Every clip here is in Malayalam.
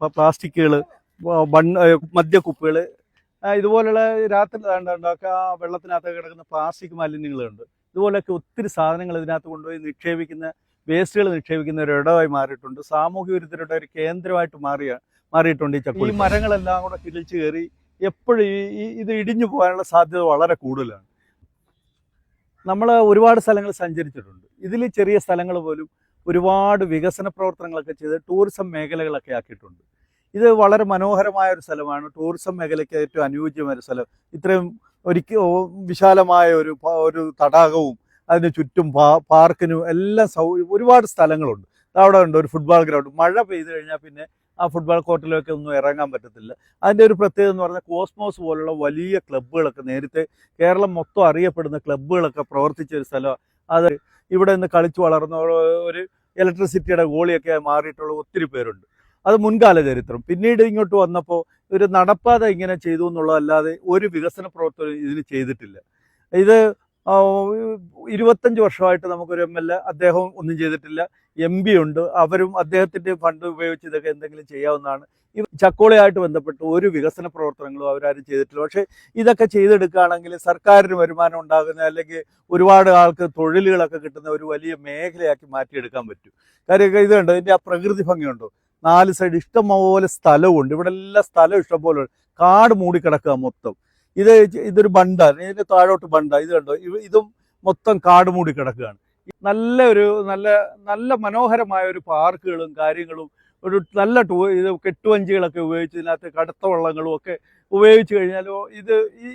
പ്ലാസ്റ്റിക്കുകൾ മണ്ണ് മദ്യക്കുപ്പികൾ ഇതുപോലെയുള്ള രാത്രി ഉണ്ടാക്കുക ആ വെള്ളത്തിനകത്ത് കിടക്കുന്ന പ്ലാസ്റ്റിക് മാലിന്യങ്ങളുണ്ട്. ഇതുപോലെയൊക്കെ ഒത്തിരി സാധനങ്ങൾ ഇതിനകത്ത് കൊണ്ടുപോയി നിക്ഷേപിക്കുന്ന വേസ്റ്റുകൾ നിക്ഷേപിക്കുന്ന ഒരു ഇടമായി മാറിയിട്ടുണ്ട്. സാമൂഹ്യ വിരുദ്ധരുടെ ഒരു കേന്ദ്രമായിട്ട് മാറിയ മാറിയിട്ടുണ്ട് ഈ ചക്കുളി ഈ മരങ്ങളെല്ലാം കൂടെ കിളിച്ച് കയറി എപ്പോഴും ഈ ഇത് ഇടിഞ്ഞു പോകാനുള്ള സാധ്യത വളരെ കൂടുതലാണ്. നമ്മൾ ഒരുപാട് സ്ഥലങ്ങൾ സഞ്ചരിച്ചിട്ടുണ്ട്. ഇതിൽ ചെറിയ സ്ഥലങ്ങൾ പോലും ഒരുപാട് വികസന പ്രവർത്തനങ്ങളൊക്കെ ചെയ്ത് ടൂറിസം മേഖലകളൊക്കെ ആക്കിയിട്ടുണ്ട്. ഇത് വളരെ മനോഹരമായ ഒരു സ്ഥലമാണ്. ടൂറിസം മേഖലയ്ക്ക് ഏറ്റവും അനുയോജ്യമായ ഒരു സ്ഥലം. ഇത്രയും ഒരിക്ക വിശാലമായ ഒരു ഒരു തടാകവും അതിന് ചുറ്റും പാർക്കിനും എല്ലാം സൗ ഒരുപാട് സ്ഥലങ്ങളുണ്ട്. അവിടെ ഉണ്ട് ഒരു ഫുട്ബോൾ ഗ്രൗണ്ട് മഴ പെയ്തു കഴിഞ്ഞാൽ പിന്നെ ആ ഫുട്ബോൾ കോർട്ടിലൊക്കെ ഒന്നും ഇറങ്ങാൻ പറ്റത്തില്ല. അതിന്റെ ഒരു പ്രത്യേകത എന്ന് പറഞ്ഞാൽ കോസ്മോസ് പോലുള്ള വലിയ ക്ലബ്ബുകളൊക്കെ നേരത്തെ കേരളം മൊത്തം അറിയപ്പെടുന്ന ക്ലബ്ബുകളൊക്കെ പ്രവർത്തിച്ച ഒരു സ്ഥലം അത് ഇവിടെ നിന്ന് കളിച്ചു വളർന്ന ഒരു- ഇലക്ട്രിസിറ്റിയുടെ ഗോളിയൊക്കെ മാറിയിട്ടുള്ള ഒത്തിരി പേരുണ്ട്. അത് മുൻകാല ചരിത്രം. പിന്നീട് ഇങ്ങോട്ട് വന്നപ്പോൾ ഒരു നടപ്പാത ഇങ്ങനെ ചെയ്തു എന്നുള്ളതല്ലാതെ ഒരു വികസന പ്രവർത്തനം ഇതിന് ചെയ്തിട്ടില്ല. ഇത് ഇരുപത്തഞ്ച് വർഷമായിട്ട് നമുക്കൊരു എം എൽ എ അദ്ദേഹം ഒന്നും ചെയ്തിട്ടില്ല. എം പി ഉണ്ട്. അവരും അദ്ദേഹത്തിന്റെ ഫണ്ട് ഉപയോഗിച്ച് ഇതൊക്കെ എന്തെങ്കിലും ചെയ്യാവുന്നതാണ്. ഈ ചക്കോളയായിട്ട് ബന്ധപ്പെട്ട് ഒരു വികസന പ്രവർത്തനങ്ങളും അവരാരും ചെയ്തിട്ടില്ല. പക്ഷേ ഇതൊക്കെ ചെയ്തെടുക്കുകയാണെങ്കിൽ സർക്കാരിന് വരുമാനം ഉണ്ടാകുന്ന അല്ലെങ്കിൽ ഒരുപാട് ആൾക്ക് തൊഴിലുകളൊക്കെ കിട്ടുന്ന ഒരു വലിയ മേഖലയാക്കി മാറ്റിയെടുക്കാൻ പറ്റും. കാര്യം ഇത് കണ്ടോ ഇതിന്റെ ആ പ്രകൃതി ഭംഗിയുണ്ടോ? നാല് സൈഡ് ഇഷ്ടംപോലെ സ്ഥലമുണ്ട് ഇവിടെ എല്ലാ സ്ഥലം ഇഷ്ടംപോലെ ഉണ്ട്. കാട് മൂടിക്കിടക്കുക മൊത്തം. ഇത് ഇതൊരു ബണ്ടാണ്. ഇതിന്റെ താഴോട്ട് ബണ്ട. ഇത് കണ്ടോ? ഇതും മൊത്തം കാട് മൂടി കിടക്കുകയാണ് നല്ല ഒരു നല്ല നല്ല മനോഹരമായ ഒരു പാർക്കുകളും കാര്യങ്ങളും ഒരു നല്ല ടൂ ഇത് കെട്ടുവഞ്ചികളൊക്കെ ഉപയോഗിച്ച് ഇതിനകത്ത് കടുത്ത വള്ളങ്ങളും ഒക്കെ ഉപയോഗിച്ച് കഴിഞ്ഞാലോ ഇത് ഈ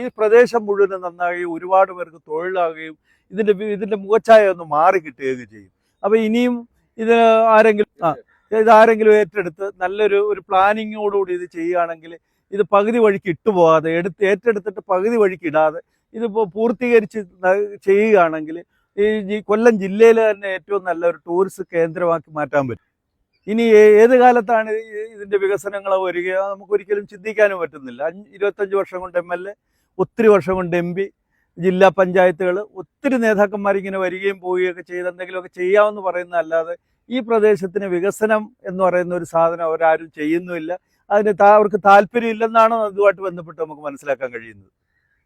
ഈ പ്രദേശം മുഴുവൻ നന്നാകുകയും ഒരുപാട് പേർക്ക് തൊഴിലാകുകയും ഇതിന്റെ ഇതിന്റെ മുഖച്ഛായ ഒന്ന് മാറി കിട്ടുകയൊക്കെ ചെയ്യും. അപ്പം ഇനിയും ഇത് ആരെങ്കിലും ആ ഇതാരെങ്കിലും ഏറ്റെടുത്ത് നല്ലൊരു ഒരു പ്ലാനിങ്ങോടുകൂടി ഇത് ചെയ്യുകയാണെങ്കിൽ ഇത് പകുതി വഴിക്ക് ഇട്ടുപോകാതെ എടുത്ത് ഏറ്റെടുത്തിട്ട് പകുതി വഴിക്ക് ഇടാതെ ഇതിപ്പോൾ പൂർത്തീകരിച്ച് ചെയ്യുകയാണെങ്കിൽ ഈ കൊല്ലം ജില്ലയിൽ തന്നെ ഏറ്റവും നല്ല ഒരു ടൂറിസ്റ്റ് കേന്ദ്രമാക്കി മാറ്റാൻ പറ്റും. ഇനി ഏത് കാലത്താണ് ഇതിന്റെ വികസനങ്ങൾ വരിക? നമുക്കൊരിക്കലും ചിന്തിക്കാനും പറ്റുന്നില്ല. ഇരുപത്തഞ്ച് വർഷം കൊണ്ട് എം എൽ എ ഒത്തിരി വർഷം കൊണ്ട് എം പി ജില്ലാ പഞ്ചായത്തുകൾ ഒത്തിരി നേതാക്കന്മാർ ഇങ്ങനെ വരികയും പോവുകയൊക്കെ ചെയ്ത് എന്തെങ്കിലുമൊക്കെ ചെയ്യാമെന്ന് പറയുന്നതല്ലാതെ ഈ പ്രദേശത്തിന് വികസനം എന്ന് പറയുന്ന ഒരു സാധനം അവരാരും ചെയ്യുന്നുമില്ല. അതിന് അവർക്ക് താല്പര്യമില്ലെന്നാണ് അതുമായിട്ട് ബന്ധപ്പെട്ട് നമുക്ക് മനസ്സിലാക്കാൻ കഴിയുന്നത്.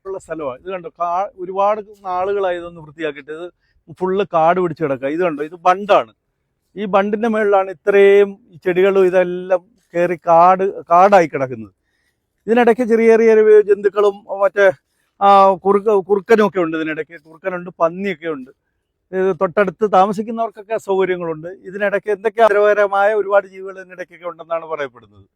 ഉള്ള സ്ഥലമാണ്. ഇത് കണ്ടോ? കാ ഒരുപാട് നാളുകളായി ഇതൊന്ന് വൃത്തിയാക്കിയിട്ട് ഇത് ഫുള്ള് കാട് പിടിച്ച് കിടക്കുക. ഇത് കണ്ടോ? ഇത് ബണ്ടാണ്. ഈ ബണ്ടിന്റെ മുകളിലാണ് ഇത്രയും ചെടികളും ഇതെല്ലാം കയറി കാട് കാടായി കിടക്കുന്നത്. ഇതിനിടയ്ക്ക് ചെറിയ ചെറിയ ജന്തുക്കളും മറ്റേ കുറുക്ക ഒക്കെ ഉണ്ട് ഇതിനിടയ്ക്ക്. കുറുക്കനുണ്ട് പന്നിയൊക്കെ ഉണ്ട്. തൊട്ടടുത്ത് താമസിക്കുന്നവർക്കൊക്കെ സൗകര്യങ്ങളുണ്ട്. ഇതിനിടയ്ക്ക് എന്തൊക്കെ ആരോഗ്യകരമായ ഒരുപാട് ജീവികൾ ഇതിനിടയ്ക്കൊക്കെ ഉണ്ടെന്നാണ് പറയപ്പെടുന്നത്.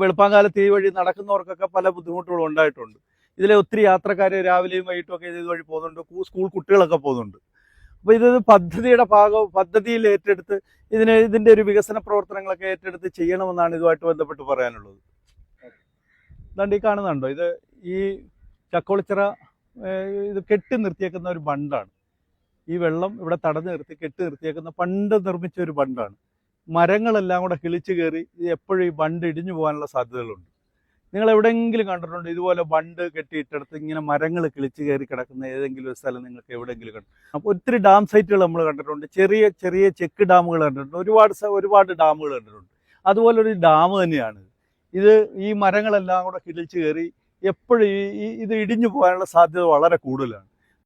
വെളുപ്പാങ്കാലത്ത് ഈ വഴി നടക്കുന്നവർക്കൊക്കെ പല ബുദ്ധിമുട്ടുകളും ഉണ്ടായിട്ടുണ്ട്. ഇതിലെ ഒത്തിരി യാത്രക്കാർ രാവിലെയും വൈകിട്ടും ഒക്കെ ഇത് വഴി പോകുന്നുണ്ട്. സ്കൂൾ കുട്ടികളൊക്കെ പോകുന്നുണ്ട്. അപ്പോൾ ഇതൊരു പദ്ധതിയുടെ ഭാഗം പദ്ധതിയിൽ ഏറ്റെടുത്ത് ഇതിന് ഇതിന്റെ ഒരു വികസന പ്രവർത്തനങ്ങളൊക്കെ ഏറ്റെടുത്ത് ചെയ്യണമെന്നാണ് ഇതുമായിട്ട് ബന്ധപ്പെട്ട് പറയാനുള്ളത്. ഇതാണ്ട് ഈ കാണുന്നുണ്ടോ? ഇത് ഈ ചക്കോളിച്ചിറ ഇത് കെട്ടി നിർത്തിയേക്കുന്ന ഒരു ബണ്ടാണ്. ഈ വെള്ളം ഇവിടെ തടഞ്ഞു നിർത്തി കെട്ടി നിർത്തിയേക്കുന്ന പണ്ട് നിർമ്മിച്ച ഒരു ബണ്ടാണ്. മരങ്ങളെല്ലാം കൂടെ കിളിച്ചു കയറി എപ്പോഴും ഈ ബണ്ട് ഇടിഞ്ഞു പോകാനുള്ള സാധ്യതകളുണ്ട്. നിങ്ങൾ എവിടെയെങ്കിലും കണ്ടിട്ടുണ്ടോ? ഇതുപോലെ ബണ്ട് കെട്ടിയിട്ടടുത്ത് ഇങ്ങനെ മരങ്ങൾ കിളിച്ച് കയറി കിടക്കുന്ന ഏതെങ്കിലും ഒരു സ്ഥലം നിങ്ങൾക്ക് എവിടെയെങ്കിലും കണ്ടു അപ്പോൾ ഒത്തിരി ഡാം സൈറ്റുകൾ നമ്മൾ കണ്ടിട്ടുണ്ട്. ചെറിയ ചെറിയ ചെക്ക് ഡാമുകൾ കണ്ടിട്ടുണ്ട്. ഒരുപാട് ഒരുപാട് ഡാമുകൾ കണ്ടിട്ടുണ്ട്. അതുപോലെ ഒരു ഡാം തന്നെയാണ്. ഇത് ഈ മരങ്ങളെല്ലാം കൂടെ കിളിച്ച് കയറി എപ്പോഴും ഈ- ഇത് ഇടിഞ്ഞു പോകാനുള്ള സാധ്യത വളരെ കൂടുതലാണ്.